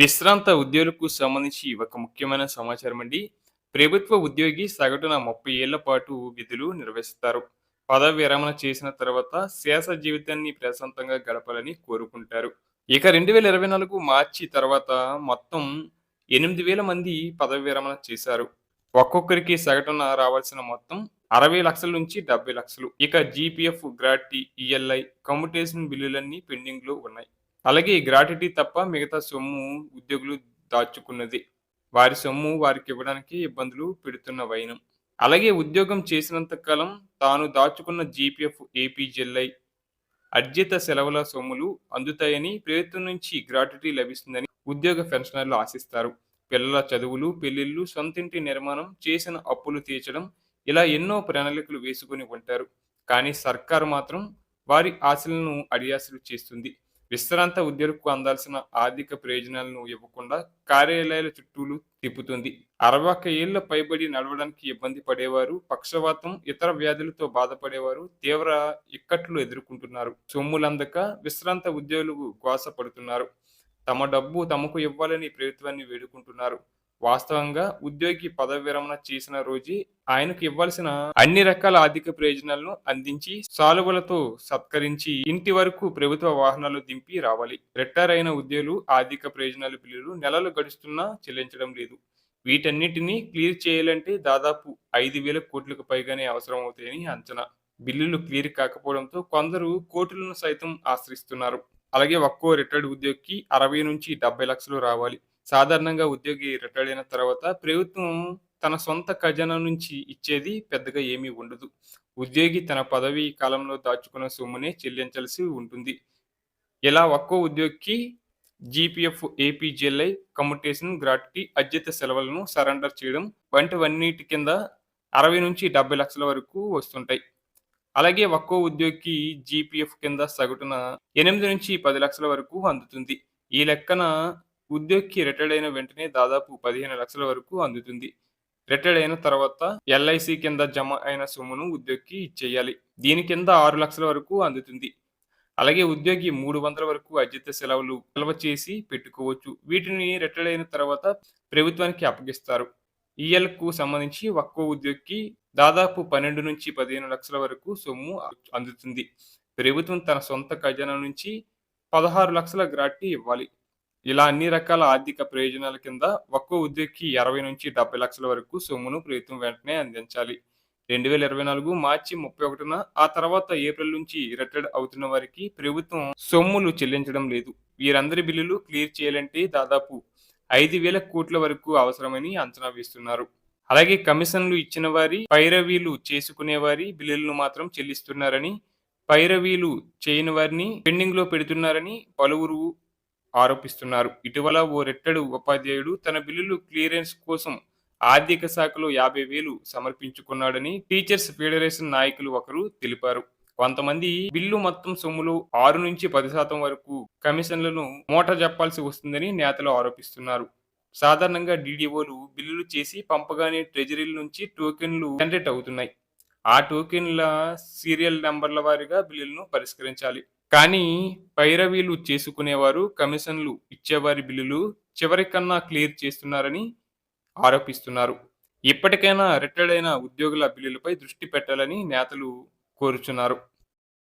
విశ్రాంత ఉద్యోగులకు సంబంధించి ఒక ముఖ్యమైన సమాచారం అండి. ప్రభుత్వ ఉద్యోగి సగటున 30 ఏళ్ళ పాటు విధులు నిర్వహిస్తారు. పదవి విరమణ చేసిన తర్వాత శేష జీవితాన్ని ప్రశాంతంగా గడపాలని కోరుకుంటారు. ఇక 2024 మార్చి తర్వాత మొత్తం 8000 మంది పదవి విరమణ చేశారు. ఒక్కొక్కరికి సగటున రావాల్సిన మొత్తం 60 లక్షల నుంచి 70 లక్షలు. ఇక జీపీఎఫ్, గ్రాటి ఈఎల్ఐ, కమ్యూటేషన్ బిల్లులన్నీ పెండింగ్‌లో ఉన్నాయి. అలాగే గ్రాట్యుటీ తప్ప మిగతా సొమ్ము ఉద్యోగులు దాచుకున్నది వారి సొమ్ము వారికి ఇవ్వడానికి ఇబ్బందులు పెడుతున్న వైనం. అలాగే ఉద్యోగం చేసినంత కాలం తాను దాచుకున్న జీపీఎఫ్, ఏపీజెల్ఐ అర్జిత సెలవుల సొమ్ములు అందుతాయని, ప్రభుత్వం నుంచి గ్రాట్యుటీ లభిస్తుందని ఉద్యోగ పెన్షనర్లు ఆశిస్తారు. పిల్లల చదువులు, పెళ్ళిళ్ళు సొంతింటి నిర్మాణం, చేసిన అప్పులు తీర్చడం ఇలా ఎన్నో ప్రణాళికలు వేసుకుని ఉంటారు. కానీ సర్కారు మాత్రం వారి ఆశలను అడియాసలు చేస్తుంది. విశ్రాంత ఉద్యోగకు అందాల్సిన ఆర్థిక ప్రయోజనాలను ఇవ్వకుండా కార్యాలయాల చుట్టూలు తిప్పుతుంది. 61 ఏళ్ళ పైబడి నడవడానికి ఇబ్బంది పడేవారు, పక్షవాతం, ఇతర వ్యాధులతో బాధపడేవారు తీవ్ర ఇక్కట్లు ఎదుర్కొంటున్నారు. సొమ్ములందక విశ్రాంత ఉద్యోగులు గోస పడుతున్నారు. తమ డబ్బు తమకు ఇవ్వాలని ప్రభుత్వాన్ని వేడుకుంటున్నారు. వాస్తవంగా ఉద్యోగి పదవి విరమణ చేసిన రోజే ఆయనకు ఇవ్వాల్సిన అన్ని రకాల ఆర్థిక ప్రయోజనాలను అందించి, సాలువలతో సత్కరించి ఇంటి వరకు ప్రభుత్వ వాహనాలు దింపి రావాలి. రిటైర్ అయిన ఉద్యోగులు ఆర్థిక ప్రయోజనాల బిల్లులు నెలలు గడుస్తున్నా చెల్లించడం లేదు. వీటన్నిటినీ క్లియర్ చేయాలంటే దాదాపు ఐదు వేల కోట్లకు పైగానే అవసరం అవుతాయని అంచనా. బిల్లులు క్లియర్ కాకపోవడంతో కొందరు కోర్టులను సైతం ఆశ్రయిస్తున్నారు. అలాగే ఒక్కో రిటైర్డ్ ఉద్యోగికి 60 నుంచి 70 లక్షలు రావాలి. సాధారణంగా ఉద్యోగి రిటైర్డ్ అయిన తర్వాత ప్రభుత్వం తన సొంత ఖజానా నుంచి ఇచ్చేది పెద్దగా ఏమీ ఉండదు. ఉద్యోగి తన పదవీ కాలంలో దాచుకున్న సొమ్మునే చెల్లించాల్సి ఉంటుంది. ఇలా ఒక్కో ఉద్యోగికి జీపీఎఫ్, ఏపీజీఎల్ఐ, కమ్యూటేషన్ గ్రాట్యుటీ, అద్యత సెలవులను సరెండర్ చేయడం వంటివన్నిటి కింద 60 నుంచి 70 లక్షల వరకు వస్తుంటాయి. అలాగే ఒక్కో ఉద్యోగికి జీపీఎఫ్ కింద సగటున ఎనిమిది నుంచి పది లక్షల వరకు అందుతుంది. ఈ లెక్కన ఉద్యోగికి రిటైర్డ్ అయిన వెంటనే దాదాపు 15 లక్షల వరకు అందుతుంది. రిటైర్డ్ అయిన తర్వాత ఎల్ఐసి కింద జమ అయిన సొమ్మును ఉద్యోగికి ఇచ్చేయాలి. దీని కింద ఆరు లక్షల వరకు అందుతుంది. అలాగే ఉద్యోగి 300 వరకు అర్జిత సెలవులు నిల్వ చేసి పెట్టుకోవచ్చు. వీటిని రిటైర్డ్ అయిన తర్వాత ప్రభుత్వానికి అప్పగిస్తారు. ఈఎల్‌కు సంబంధించి ఒక్కో ఉద్యోగికి దాదాపు 12 నుంచి 15 లక్షల వరకు సొమ్ము అందుతుంది. ప్రభుత్వం తన సొంత ఖజానా నుంచి 16 లక్షల గ్రాట్టి ఇవ్వాలి. ఇలా అన్ని రకాల ఆర్థిక ప్రయోజనాల కింద ఒక్కో ఉద్యోగికి 60 నుంచి 70 లక్షల వరకు సొమ్మును ప్రభుత్వం వెంటనే అందించాలి. 2024 మార్చి 31న ఆ తర్వాత ఏప్రిల్ నుంచి రిటైర్డ్ అవుతున్న వారికి ప్రభుత్వం సొమ్ములు చెల్లించడం లేదు. వీరందరి బిల్లులు క్లియర్ చేయాలంటే దాదాపు ఐదు వేల కోట్ల వరకు అవసరమని అంచనా వేస్తున్నారు. అలాగే కమిషన్లు ఇచ్చిన వారి, పైరవీలు చేసుకునే వారి బిల్లులను మాత్రం చెల్లిస్తున్నారని, పైరవీలు చేయని వారిని పెండింగ్‌లో పెడుతున్నారని పలువురు ఆరోపిస్తున్నారు. ఇటీవల ఓ రెట్టడు ఉపాధ్యాయుడు తన బిల్లులు క్లియరెన్స్ కోసం ఆర్థిక శాఖలో యాభై వేలు సమర్పించుకున్నాడని టీచర్స్ ఫెడరేషన్ నాయకులు ఒకరు తెలిపారు. కొంతమంది బిల్లు మొత్తం సొమ్ములో ఆరు నుంచి పది శాతం వరకు కమిషన్లను మూటజెప్పాల్సి వస్తుందని నేతలు ఆరోపిస్తున్నారు. సాధారణంగా డీడీఓలు బిల్లులు చేసి పంపగానే ట్రెజరీల నుంచి టోకెన్లు జనరేట్ అవుతున్నాయి. ఆ టోకెన్ల సీరియల్ నెంబర్ల వారీగా బిల్లులను పరిష్కరించాలి. కానీ పైరవీలు చేసుకునేవారు, కమిషన్లు ఇచ్చేవారి బిల్లులు చివరికన్నా క్లియర్ చేస్తున్నారని ఆరోపిస్తున్నారు. ఇప్పటికైనా రిటైర్డ్ అయిన ఉద్యోగుల బిల్లులపై దృష్టి పెట్టాలని నేతలు కోరుచున్నారు.